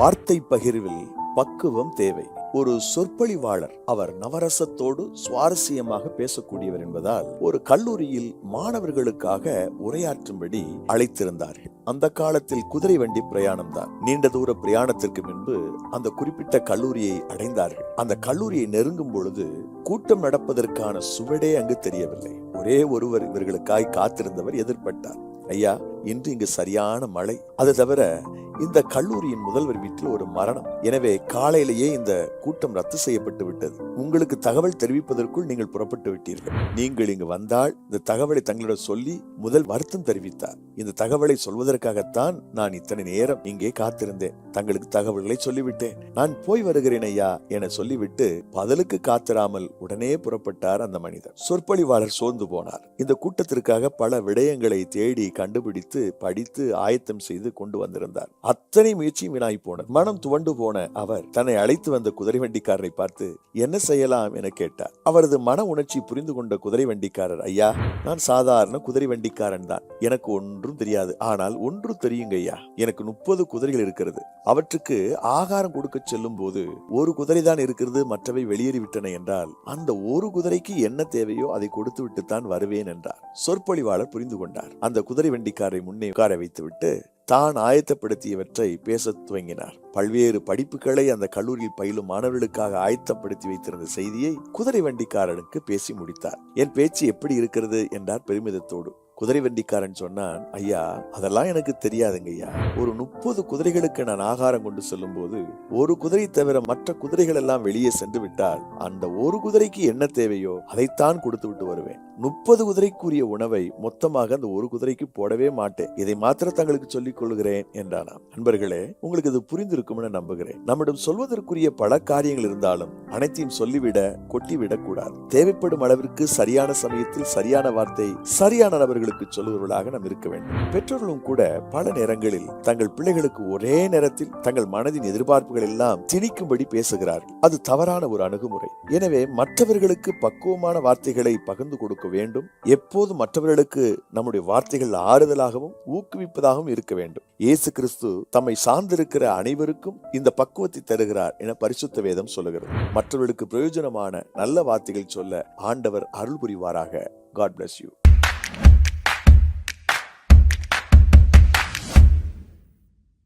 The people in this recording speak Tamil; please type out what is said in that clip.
வார்த்தை பகிர்வில் பக்குவம் தேவை. ஒரு சொற்பொழிவாளர் அவர் நவரசத்தோடு சுவாரஸ்யமாக பேசக்கூடியவர் என்பதால் ஒரு கல்லூரியில் மாணவர்களுக்காக உரையாற்றும்படி அழைத்திருந்தார்கள். அந்த காலத்தில் குதிரை வண்டி பிரயாணம் தான். நீண்ட தூர பிரயாணத்திற்கு முன்பு அந்த குறிப்பிட்ட கல்லூரியை அடைந்தார்கள். அந்த கல்லூரியை நெருங்கும் பொழுது கூட்டம் நடப்பதற்கான சுவடே அங்கு தெரியவில்லை. ஒரே ஒருவர் இவர்களுக்காய் காத்திருந்தவர் எதிர்பட்டார். ஐயா இன்று இங்கு சரியான மழை. அது தவிர இந்த கல்லூரியின் முதல்வர் வீட்டில் ஒரு மரணம். எனவே காலையிலேயே இந்த கூட்டம் ரத்து செய்யப்பட்டு விட்டது. உங்களுக்கு தகவல் தெரிவிப்பதற்குள் நீங்கள் புறப்பட்டு விட்டீர்கள். நீங்கள் இங்கு வந்தால் இந்த தகவலை தங்களிடம் சொல்லி முதல் வருத்தம் தெரிவித்தார். இந்த தகவலை சொல்வதற்காகத்தான் நான் இத்தனை நேரம் இங்கே காத்திருந்தேன். தங்களுக்கு தகவல்களை சொல்லிவிட்டேன். நான் போய் வருகிறேன் ஐயா என சொல்லிவிட்டு பதிலுக்கு காத்திராமல் உடனே புறப்பட்டார் அந்த மனிதர். சொற்பொழிவாளர் சோர்ந்து போனார். இந்த கூட்டத்திற்காக பல விடயங்களை தேடி கண்டுபிடித்து படித்து ஆயத்தம் செய்து கொண்டு வந்திருந்தார். அத்தனை முயற்சியும் வீணாய் போன மனம் துவண்டு போன அவர் தன்னை அழைத்து வந்த குதிரை வண்டிக்காரரை பார்த்து என்ன செய்யலாம்? என கேட்டார். அவரது மன உணர்ச்சி புரிந்து கொண்ட குதிரை வண்டிக்காரர் ஐயா நான் சாதாரண குதிரை வண்டிக்காரன் தான். எனக்கு ஒன்றும் தெரியாது. ஆனால் ஒன்று தெரியுங்க ஐயா. எனக்கு முப்பது குதிரைகள் இருக்கிறது. அவற்றுக்கு ஆகாரம் கொடுக்க செல்லும் போது ஒரு குதிரை தான் இருக்கிறது. மற்றவை வெளியேறிவிட்டன என்றால் அந்த ஒரு குதிரைக்கு என்ன தேவையோ அதை கொடுத்து விட்டு தான் வருவேன் என்றார். சொற்பொழிவாளர் புரிந்து கொண்டார். அந்த குதிரை வண்டிக்காரை முன்னே உட்கார வைத்துவிட்டு தான் ஆயத்தப்படுத்தியவற்றை பேசத் துவங்கினார். பல்வேறு படிப்புகளை அந்த கல்லூரியில் பயிலும் மாணவர்களுக்காக ஆயத்தப்படுத்தி வைத்திருந்த செய்தியை குதிரை வண்டிக்காரனுக்கு பேசி முடித்தார். என் பேச்சு எப்படி இருக்கிறது என்றார் பெருமிதத்தோடு. குதிரை வண்டிக்காரன் சொன்னான் ஐயா அதெல்லாம் எனக்கு தெரியாதுங்க ஐயா ஒரு முப்பது குதிரைகளுக்கு நான் ஆகாரம் கொண்டு செல்லும் போது ஒரு குதிரை தவிர மற்ற குதிரைகள் எல்லாம் வெளியே சென்று விட்டால் அந்த ஒரு குதிரைக்கு என்ன தேவையோ அதைத்தான் கொடுத்து விட்டு வருவேன். முப்பது குதிரைக்குரிய உணவை மொத்தமாக அந்த ஒரு குதிரைக்கு போடவே மாட்டேன். இதை மாத்திர தங்களுக்கு சொல்லிக் கொள்கிறேன் என்றானாம். நண்பர்களே உங்களுக்கு இது புரிந்திருக்கும் நம்புகிறேன். நம்மிடம் சொல்வதற்குரிய பல காரியங்கள் இருந்தாலும் அனைத்தையும் சொல்லிவிட கொட்டிவிடக் கூடாது. தேவைப்படும் அளவிற்கு சரியான சமயத்தில் சரியான வார்த்தை சரியான நபர்களுக்கு சொல்லுவவர்களாக நாம் இருக்க வேண்டும். பெற்றோர்களும் கூட பல நேரங்களில் தங்கள் பிள்ளைகளுக்கு ஒரே நேரத்தில் தங்கள் மனதின் எதிர்பார்ப்புகள் எல்லாம் திணிக்கும்படி பேசுகிறார்கள். அது தவறான ஒரு அணுகுமுறை. எனவே மற்றவர்களுக்கு பக்குவமான வார்த்தைகளை பகிர்ந்து கொடுக்க வேண்டும். எப்போது மற்றவர்களுக்கு நம்முடைய வார்த்தைகள் ஆறுதலாகவும் ஊக்குவிப்பதாகவும் இருக்க வேண்டும். இயேசு கிறிஸ்து தம்மை சார்ந்திருக்கிற அனைவருக்கும் இந்த பக்குவத்தை தருகிறார் என பரிசுத்த வேதம் சொல்லுகிறது. மற்றவர்களுக்கு பிரயோஜனமான நல்ல வார்த்தைகள் சொல்ல ஆண்டவர் அருள் புரிவாராக. God bless you